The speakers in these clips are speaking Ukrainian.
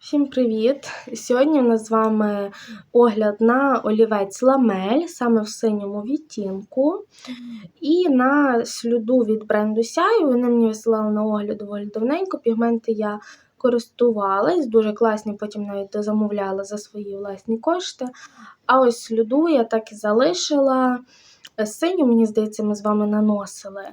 Всім привіт! Сьогодні у нас з вами огляд на олівець ламель, саме в синьому відтінку. І на сліду від бренду Сяй. Вони мені висилали на огляд доволі давненько. Пігменти я користувалась, дуже класні, потім навіть дозамовляла за свої власні кошти. А ось сліду я так і залишила. Синю, мені здається, ми з вами наносили.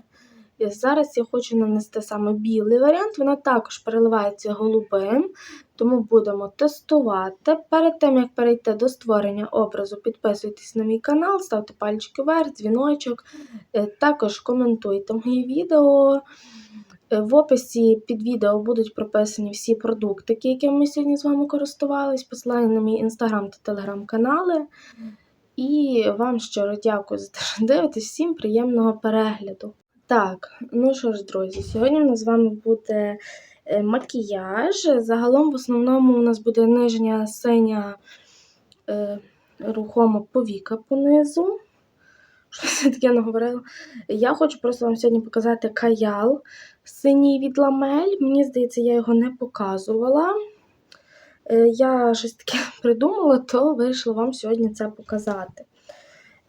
Зараз я хочу нанести саме білий варіант, вона також переливається голубим, тому будемо тестувати. Перед тим, як перейти до створення образу, підписуйтесь на мій канал, ставте пальчики вверх, дзвіночок. Е, також коментуйте мої відео. Е, в описі під відео будуть прописані всі продукти, якими ми сьогодні з вами користувались, посилання на мій інстаграм та телеграм-канали. І вам щиро дякую за те, що дивитесь. Всім приємного перегляду! Так, ну що ж, друзі, сьогодні у нас з вами буде е, макіяж. Загалом, в основному, у нас буде нижня синя е, рухома повіка понизу. Щось я таке наговорила. Я хочу просто вам сьогодні показати каял синій від ламель. Мені здається, я його не показувала. Е, я щось таке придумала, то вирішила вам сьогодні це показати.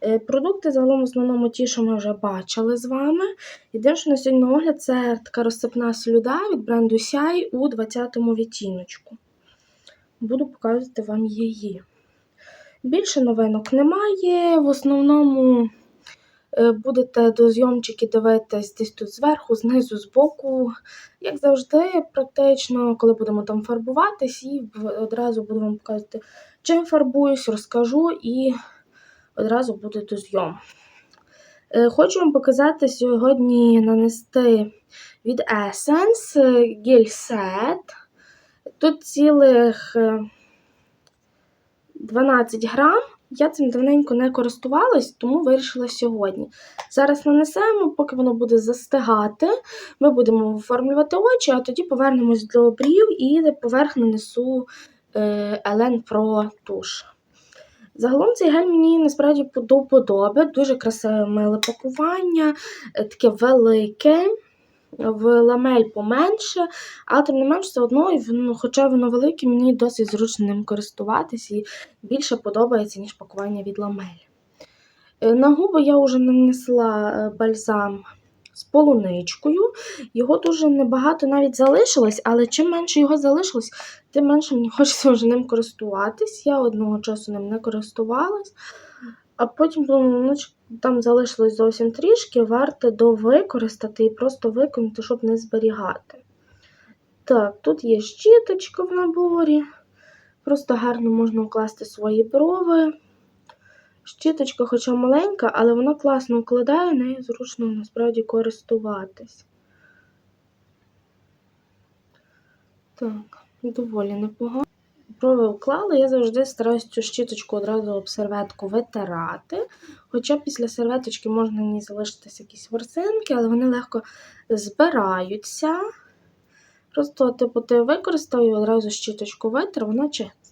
Е, продукти загалом в основному ті, що ми вже бачили з вами. Єдине, що на сьогодні на огляд це така розсипна слюда від бренду Сяй у 20-му відтіночку. Буду показувати вам її. Більше новинок немає. В основному е, будете до зйомчики дивитись десь тут зверху, знизу, збоку. Як завжди, практично, коли будемо там фарбуватись, і одразу буду вам показувати, чим фарбуюсь, розкажу і одразу буде до зйом. Е, хочу вам показати сьогодні нанести від Essence гель сет. Тут цілих 12 е, грам. Я цим давненько не користувалась, тому вирішила сьогодні. Зараз нанесемо, поки воно буде застигати, ми будемо оформлювати очі, а тоді повернемось до брів і поверх нанесу Елен Pro туш. Загалом цей гель мені насправді до подоби. Дуже красиве миле пакування, е, таке велике, в ламель поменше, але тим не менш все одно, хоча воно велике, мені досить зручно ним користуватись і більше подобається, ніж пакування від ламель. Е, на губи я вже нанесла е, бальзам з полуничкою. Його дуже небагато навіть залишилось, але чим менше його залишилось, тим менше мені хочеться вже ним користуватись. Я одного часу ним не користувалась. А потім ну, там залишилось зовсім трішки, варто довикористати і просто виконати, щоб не зберігати. Так, тут є щіточка в наборі. Просто гарно можна укласти свої брови. Щіточка, хоча маленька, але вона класно укладає, нею зручно насправді користуватись. Так, доволі непогано. Брови вклала, я завжди стараюся цю щіточку одразу об серветку витирати. Хоча після серветочки можна ній залишитися якісь ворсинки, але вони легко збираються. Просто, типу, ти використав і одразу щіточку витер, вона чиста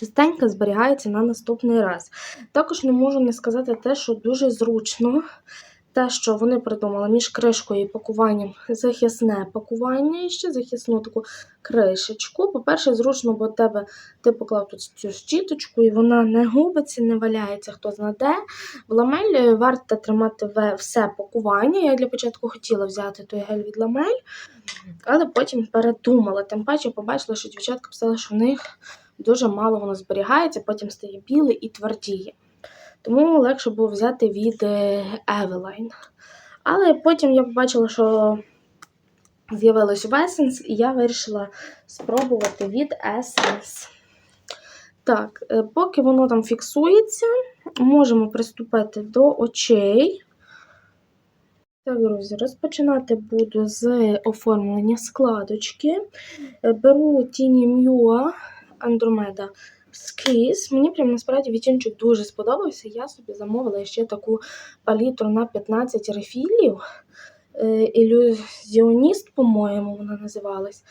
чистенько зберігається на наступний раз. Також не можу не сказати те, що дуже зручно. Те, що вони придумали між кришкою і пакуванням захисне пакування і ще захисну таку кришечку. По-перше, зручно, бо тебе ти поклав тут цю щіточку, і вона не губиться, не валяється, хто знаде. В ламель варто тримати все пакування. Я для початку хотіла взяти той гель від ламель, але потім передумала. Тим паче побачила, що дівчатка писали, що в них дуже мало воно зберігається, потім стає білий і твердіє. Тому легше було взяти від е, Eveline. Але потім я побачила, що з'явилось Essence, і я вирішила спробувати від Essence. Так, е, поки воно там фіксується, можемо приступити до очей. Так, друзі, розпочинати буду з оформлення складочки. Е, беру тіні Мюа Андромеда скрізь. Мені прям насправді відтінчик дуже сподобався. Я собі замовила ще таку палітру на 15 рефілів. Е, ілюзіоніст, по-моєму, вона називалась.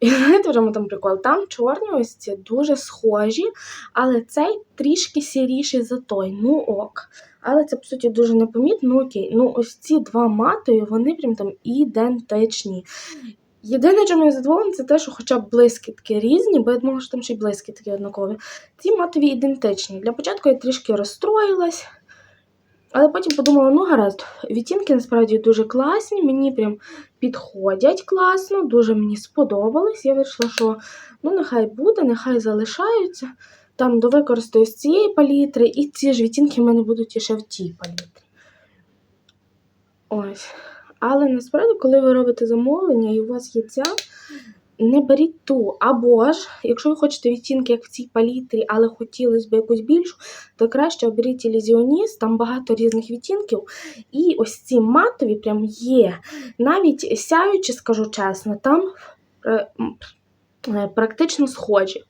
І вже там прикол. Там чорні ось ці дуже схожі, але цей трішки сіріший за той. Ну ок. Але це, по суті, дуже непомітно. Ну окей. Ну, ось ці два матові, вони прям там ідентичні. Єдине, чому я задоволена, це те, що хоча б блискітки різні, бо я думала, що там ще й блискітки однакові. Ці матові ідентичні. Для початку я трішки розстроїлась, але потім подумала, ну гаразд, відтінки насправді дуже класні, мені прям підходять класно, дуже мені сподобались. Я вирішила, що ну нехай буде, нехай залишаються. Там довикористаю з цієї палітри, і ці ж відтінки в мене будуть іще в тій палітрі. Ось. Але насправді, коли ви робите замовлення і у вас є ця, не беріть ту. Або ж, якщо ви хочете відтінки, як в цій палітрі, але хотілося б якусь більшу, то краще оберіть ілюзіоніст, там багато різних відтінків. І ось ці матові прям є. Навіть сяючи, скажу чесно, там е, е, практично схожі.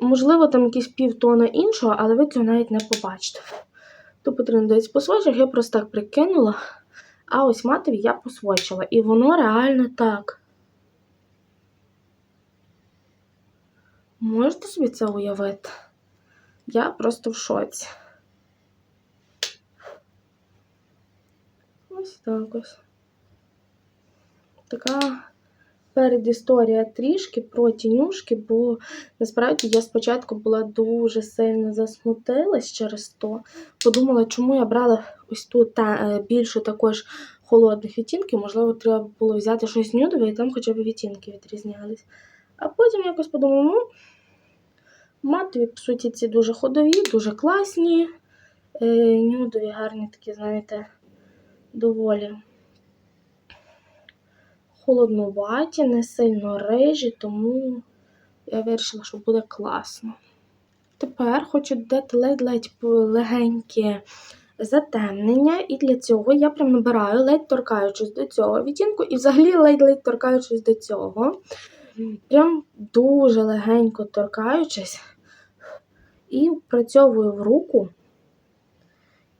Можливо, там якісь півтона іншого, але ви цього навіть не побачите. То потрібно десь по свочах, я просто так прикинула. А ось матові я посвочила. І воно реально так. Можете собі це уявити? Я просто в шоці. Ось так ось. Така передісторія трішки про тінюшки, бо насправді я спочатку була дуже сильно засмутилась через то. Подумала, чому я брала ось тут та, е, більше також холодних відтінків, можливо, треба було взяти щось нюдове і там хоча б відтінки відрізнялись. А потім якось подумала, ну, матові, по суті, ці дуже ходові, дуже класні. Е, Нюдові гарні такі, знаєте, доволі холоднуваті, не сильно рижі, тому я вирішила, що буде класно. Тепер хочу додати ледь-ледь легеньке затемнення, і для цього я прям набираю, ледь торкаючись до цього відтінку, і взагалі ледь-ледь торкаючись до цього. Прям дуже легенько торкаючись, і впрацьовую в руку.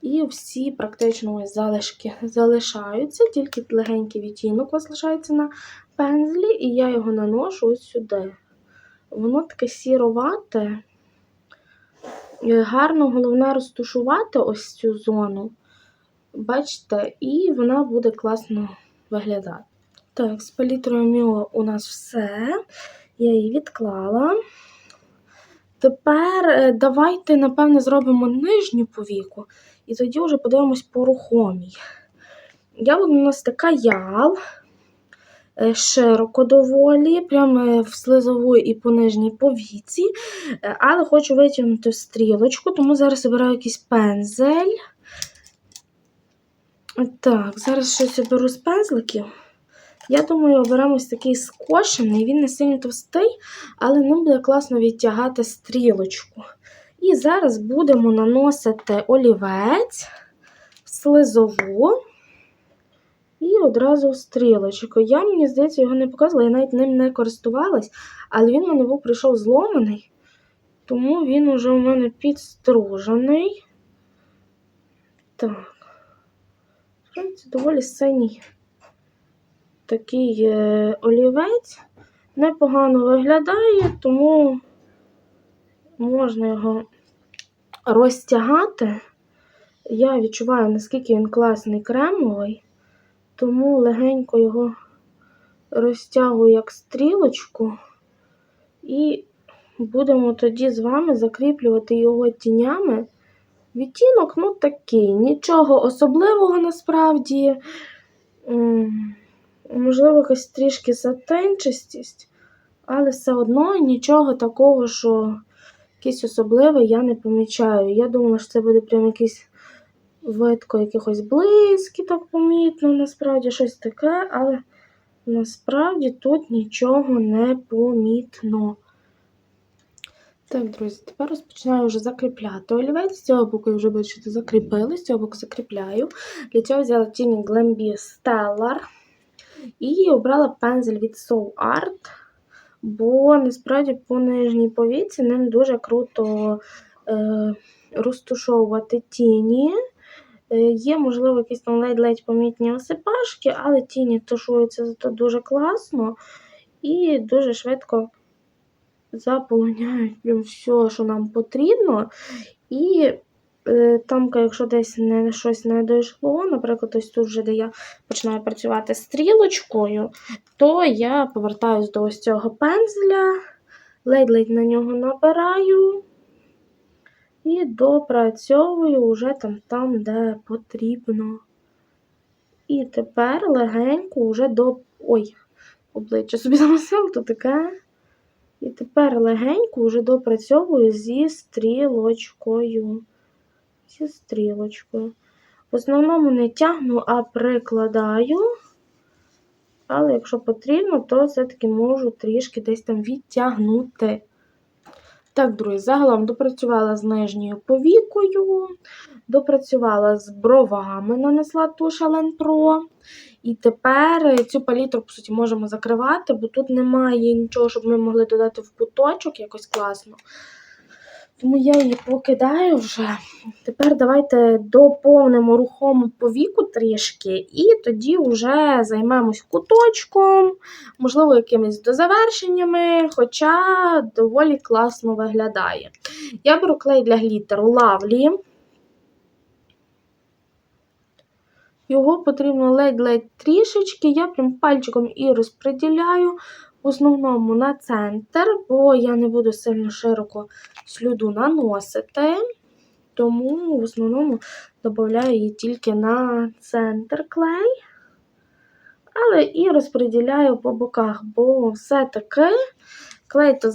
І всі практично ось залишки залишаються, тільки легенький відтінок у вас лишається на пензлі, і я його наношу ось сюди. Воно таке сіровате. Гарно, головне, розтушувати ось цю зону. Бачите, і вона буде класно виглядати. Так, з палітрою Міо у нас все. Я її відклала. Тепер е, давайте, напевне, зробимо нижню повіку, і тоді вже подивимось по рухомій. Я буду наносити каял е, широко доволі, прямо в слизову і по нижній повіці, е, але хочу витягнути стрілочку, тому зараз обираю якийсь пензель. Так, зараз щось оберу з пензликів. Я думаю, оберемо ось такий скошений, він не сильно товстий, але ним буде класно відтягати стрілочку. І зараз будемо наносити олівець в слизову і одразу в стрілочку. Я, мені здається, його не показувала, я навіть ним не користувалась, але він у мене був прийшов зломаний, тому він уже у мене підстружений. Так, це доволі синій такий е, олівець. Непогано виглядає, тому можна його розтягати. Я відчуваю, наскільки він класний кремовий, тому легенько його розтягую як стрілочку, і будемо тоді з вами закріплювати його тінями. Відтінок, ну такий, нічого особливого насправді можливо, якась трішки затенчистість, але все одно нічого такого, що якийсь особливий, я не помічаю. Я думала, що це буде прям якийсь видко якихось блискіток помітно, насправді щось таке, але насправді тут нічого не помітно. Так, друзі, тепер розпочинаю вже закріпляти олівець. З цього боку я вже бачите, закріпили, з цього боку закріпляю. Для цього взяла тіні Glambi Stellar. І обрала пензель від Soul Art, бо насправді по нижній повіці ним дуже круто е, розтушовувати тіні. Е, Є, можливо, якісь там ледь-ледь помітні осипашки, але тіні тушуються зато дуже класно і дуже швидко заполоняють все, що нам потрібно. І е, там, якщо десь не, щось не дійшло, наприклад, ось тут вже, де я починаю працювати стрілочкою, то я повертаюсь до ось цього пензля, ледь-ледь на нього набираю і допрацьовую вже там, там, де потрібно. І тепер легенько вже до. Ой, обличчя собі замусив, то таке. І тепер легенько вже допрацьовую зі стрілочкою. Зі стрілочкою. В основному не тягну, а прикладаю. Але якщо потрібно, то все-таки можу трішки десь там відтягнути. Так, друзі, загалом допрацювала з нижньою повікою, допрацювала з бровами, нанесла туш Allen Pro. І тепер цю палітру, по суті, можемо закривати, бо тут немає нічого, щоб ми могли додати в куточок якось класно. Тому я її покидаю вже. Тепер давайте доповнимо рухому повіку трішки, і тоді вже займемось куточком, можливо, якимись дозавершеннями, хоча доволі класно виглядає. Я беру клей для глітеру Lovely. Його потрібно ледь-ледь трішечки, я прям пальчиком і розподіляю в основному на центр, бо я не буду сильно широко слюду наносити, тому в основному додаю її тільки на центр клей, але і розподіляю по боках, бо все-таки клей то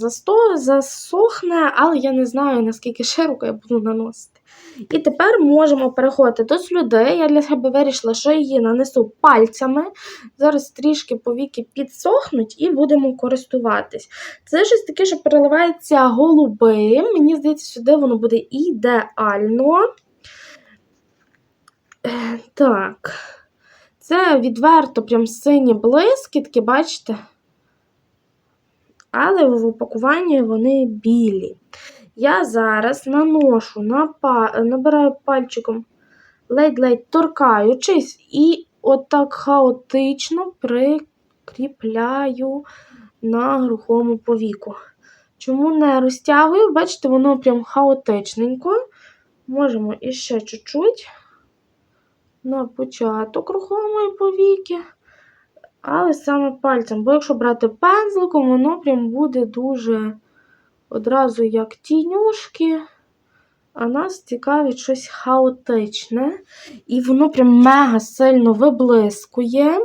засохне, але я не знаю, наскільки широко я буду наносити. І тепер можемо переходити до слюди. Я для себе вирішила, що її нанесу пальцями. Зараз трішки повіки підсохнуть і будемо користуватись. Це щось таке, що переливається голубим. Мені здається, сюди воно буде ідеально. Е, так. Це відверто прям сині блискітки, бачите? Але в упакуванні вони білі. Я зараз наношу, набираю пальчиком, ледь-ледь торкаючись, і отак хаотично прикріпляю на грухому повіку. Чому не розтягую? Бачите, воно прям хаотичненько. Можемо іще чуть-чуть на початок рухомої повіки. Але саме пальцем, бо якщо брати пензликом, воно прям буде дуже одразу як тінюшки, а нас цікавить щось хаотичне. І воно прям мега сильно виблискує.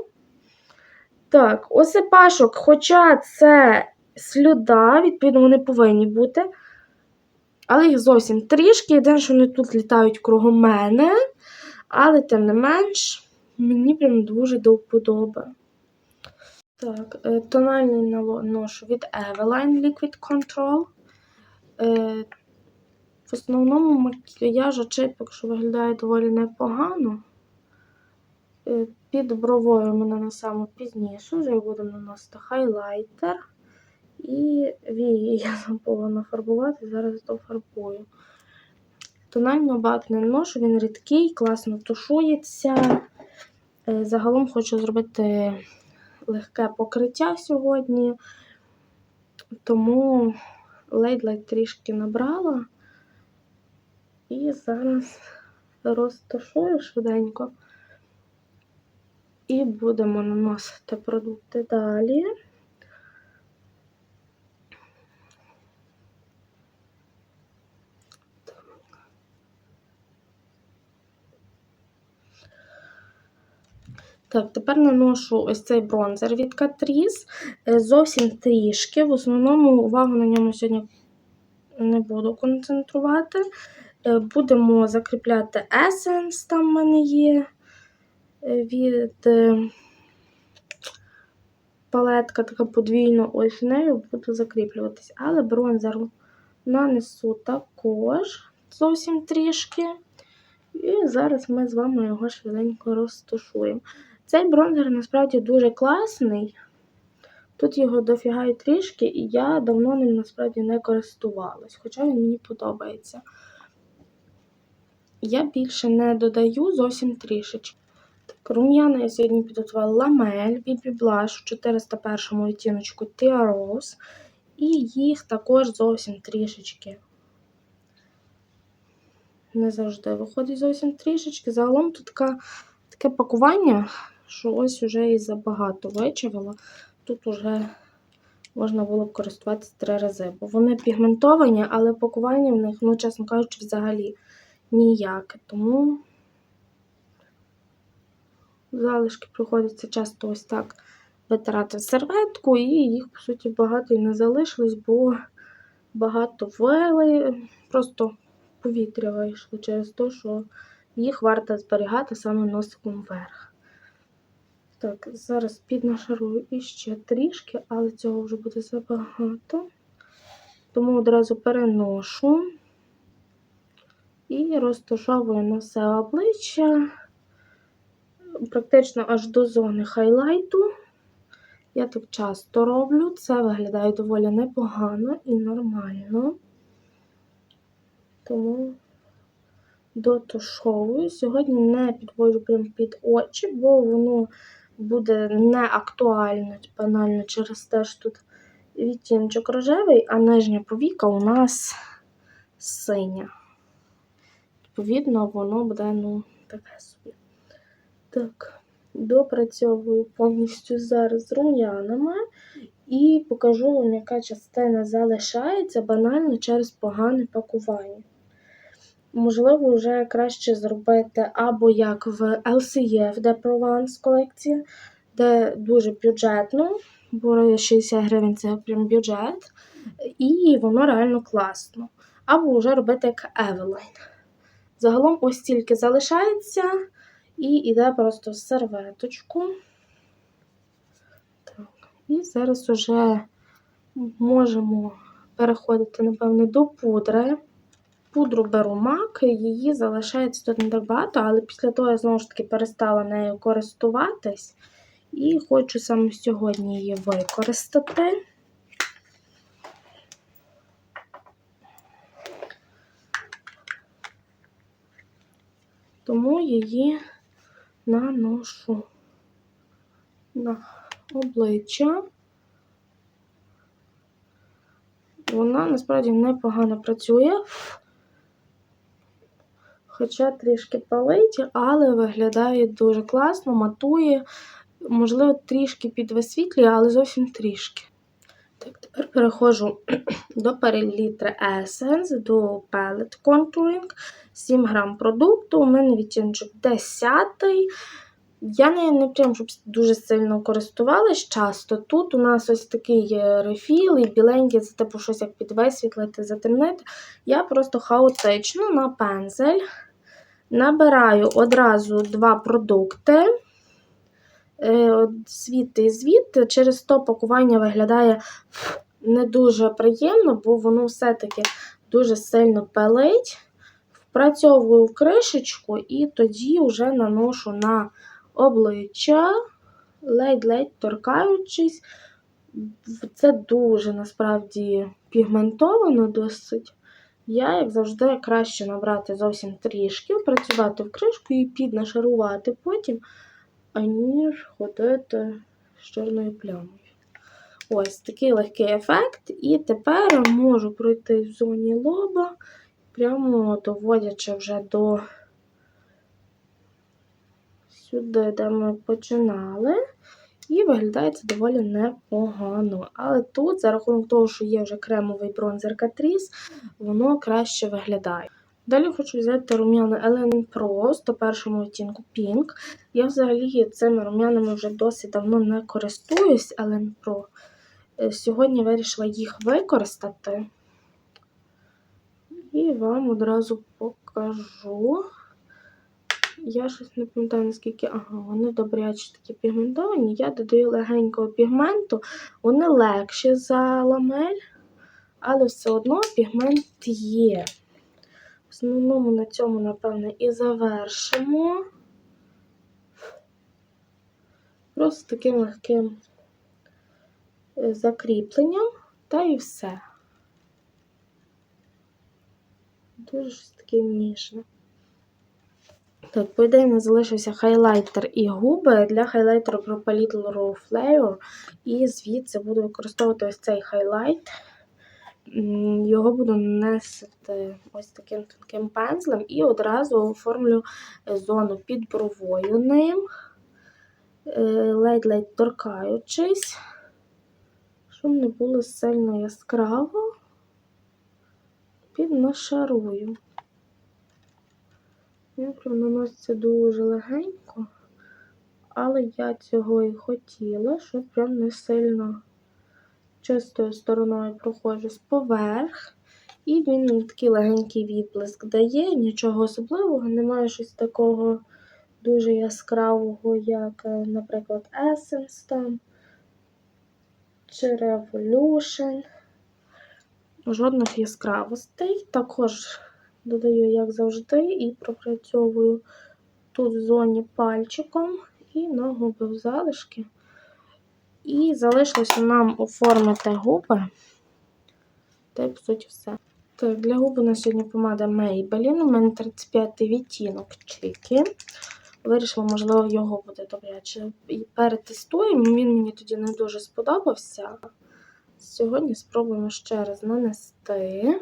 Так, осипашок, хоча це слюда, відповідно, вони повинні бути. Але їх зовсім трішки. Єдине, що вони тут літають кругом мене. Але, тим не менш, мені прям дуже до вподоби. Так, е, тональний наношу від Eveline Liquid Control. Е, в основному макіяж очіпок, що виглядає доволі непогано. Е, під бровою ми нанесемо пізніше, вже будемо наносити хайлайтер. І вії я забула нафарбувати, зараз дофарбую. Тонально багато не наношу, він рідкий, класно тушується. Загалом хочу зробити легке покриття сьогодні, тому ледь-ледь трішки набрала. І зараз розташую швиденько. І будемо наносити продукти далі. Так, тепер наношу ось цей бронзер від Catrice. Е, зовсім трішки. В основному увагу на ньому сьогодні не буду концентрувати. Е, будемо закріпляти Essence, там в мене є е, від палетка така подвійно ось нею буду закріплюватись. Але бронзеру нанесу також зовсім трішки. І зараз ми з вами його швиденько розташуємо. Цей бронзер насправді дуже класний. Тут його дофіга і трішки, і я давно ним насправді не користувалась, хоча він мені подобається. Я більше не додаю зовсім трішечки. Так, рум'яна я сьогодні підготувала ламель BB Blush у 401 відтіночку Tia Rose. І їх також зовсім трішечки не завжди виходить зовсім трішечки. Загалом тут така, таке пакування, що ось уже і забагато вичавила. Тут уже можна було б користуватися три рази. Бо вони пігментовані, але пакування в них, ну, чесно кажучи, взагалі ніяке. Тому залишки приходиться часто ось так витирати серветку, і їх, по суті, багато і не залишилось, бо багато вели, просто повітря вийшло через те, що їх варто зберігати саме носиком вверх. Так, зараз піднашарую іще трішки, але цього вже буде забагато. Тому одразу переношу і розташовую на все обличчя, практично аж до зони хайлайту. Я так часто роблю, це виглядає доволі непогано і нормально. Тому дотушовую. Сьогодні не підводжу прямо під очі, бо воно буде не актуально, банально через те, що тут відтіночок рожевий, а нижня повіка у нас синя. Відповідно, воно буде ну, таке собі. Так, допрацьовую повністю зараз рум'янами і покажу вам, яка частина залишається банально через погане пакування. Можливо, вже краще зробити або як в LCF, де Provence колекція, де дуже бюджетно, бо 60 гривень це прям бюджет, і воно реально класно. Або вже робити як Eveline. Загалом ось стільки залишається і йде просто в серветочку. Так. І зараз вже можемо переходити, напевно, до пудри. Пудру беру мак, її залишається тут не так багато, але після того я знову ж таки перестала нею користуватись і хочу саме сьогодні її використати. Тому її наношу на обличчя. Вона насправді непогано працює, хоча трішки палить, але виглядає дуже класно, матує, можливо, трішки підвисвітлює, але зовсім трішки. Так, тепер переходжу до перелітри Essence, до Palette Contouring. 7 грам продукту. У мене відтіночок 10. Я не, не прям щоб дуже сильно користувалась часто. Тут у нас ось такий рефіл і біленький, це типу щось як підвисвітлити, затемнити. Я просто хаотично на пензель набираю одразу два продукти. Звідти і звідти, через то пакування виглядає не дуже приємно, бо воно все-таки дуже сильно пелить. Впрацьовую в кришечку і тоді вже наношу на обличчя, ледь-ледь торкаючись. Це дуже насправді пігментовано досить. Я, як завжди, краще набрати зовсім трішки, працювати в кришку і піднашарувати потім, аніж ходити з чорною плямою. Ось такий легкий ефект. І тепер можу пройти в зоні лоба прямо доводячи вже до сюди, де ми починали. І виглядає це доволі непогано. Але тут, за рахунок того, що є вже кремовий бронзер Catrice, воно краще виглядає. Далі хочу взяти рум'яна Ellen Pro 101 відтінку Pink. Я взагалі цими рум'янами вже досить давно не користуюсь Ellen Pro. Е, сьогодні вирішила їх використати. І вам одразу покажу. Я щось не пам'ятаю, наскільки, ага, вони добряче такі пігментовані. Я додаю легенького пігменту, вони легші за ламель, але все одно пігмент є. В основному на цьому, напевне, і завершимо. Просто таким легким е, закріпленням, та і все. Дуже таке ніжне. Так, по ідеї, залишився хайлайтер і губи. Для хайлайтеру Propalite Raw Flavor. І звідси буду використовувати ось цей хайлайт. його буду наносити ось таким тонким пензлем і одразу оформлю е, зону під бровою ним, е, ледь-ледь торкаючись, щоб не було сильно яскраво, піднашарую. Він наноситься дуже легенько, але я цього і хотіла, щоб прям не сильно чистою стороною проходжусь поверх. І він такий легенький відблиск дає, нічого особливого, немає щось такого дуже яскравого, як, е, наприклад, Essence там чи Revolution. Жодних яскравостей. Також додаю, як завжди, і пропрацьовую тут в зоні пальчиком і на губи в залишки. І залишилося нам оформити губи. Та й, по суті, все. Так, для губ у нас сьогодні помада Maybelline. У мене 35 відтінок чики. Вирішила, можливо, його буде добряче. І перетестуємо. Він мені тоді не дуже сподобався. Сьогодні спробуємо ще раз нанести.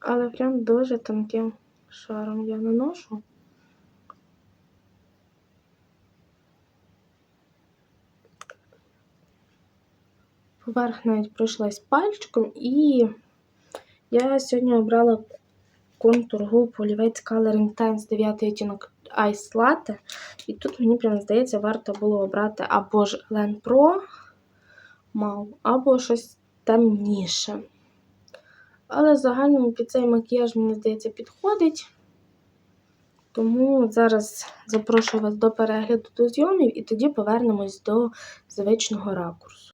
Але прям дуже тонким шаром я наношу. Поверх навіть пройшлась пальчиком, і я сьогодні обрала контур губ олівець Color Intense 9 відтінок Ice Latte. І тут мені прям здається, варто було обрати або ж Len Pro мав, або щось темніше. Але в загальному під цей макіяж, мені здається, підходить. Тому зараз запрошую вас до перегляду до зйомів і тоді повернемось до звичного ракурсу.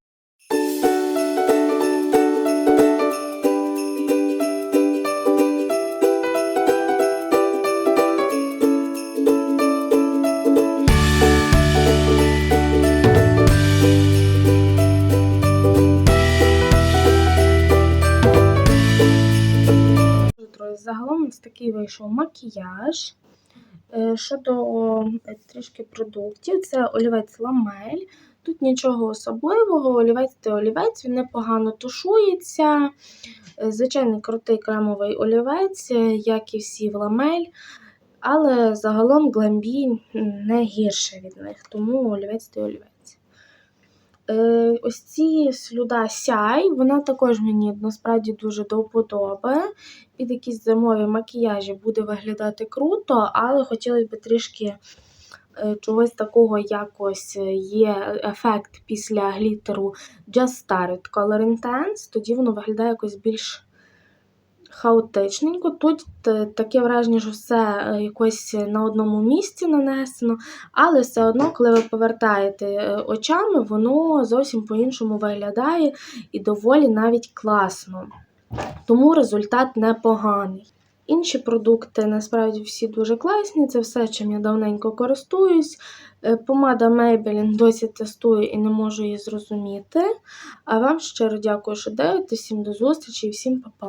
Такий вийшов макіяж. Е, Щодо трішки продуктів, це олівець ламель. Тут нічого особливого, олівець та олівець, він непогано тушується. Е, Звичайний крутий кремовий олівець, е, як і всі в ламель. Але загалом гламбі не гірше від них, тому олівець та олівець. Ось ці слюда сяй, вона також мені насправді дуже до вподоби. Під якісь зимові макіяжі буде виглядати круто, але хотілося б трішки е, чогось такого якось є ефект після глітеру Just Started Color Intense, тоді воно виглядає якось більш хаотичненько. Тут е, таке враження, що все е, якось на одному місці нанесено, але все одно, коли ви повертаєте е, очами, воно зовсім по-іншому виглядає і доволі навіть класно. Тому результат непоганий. Інші продукти насправді всі дуже класні, це все, чим я давненько користуюсь. Е, Помада Maybelline досі тестую і не можу її зрозуміти. А вам щиро дякую, що дивитесь. Всім до зустрічі і всім па-па.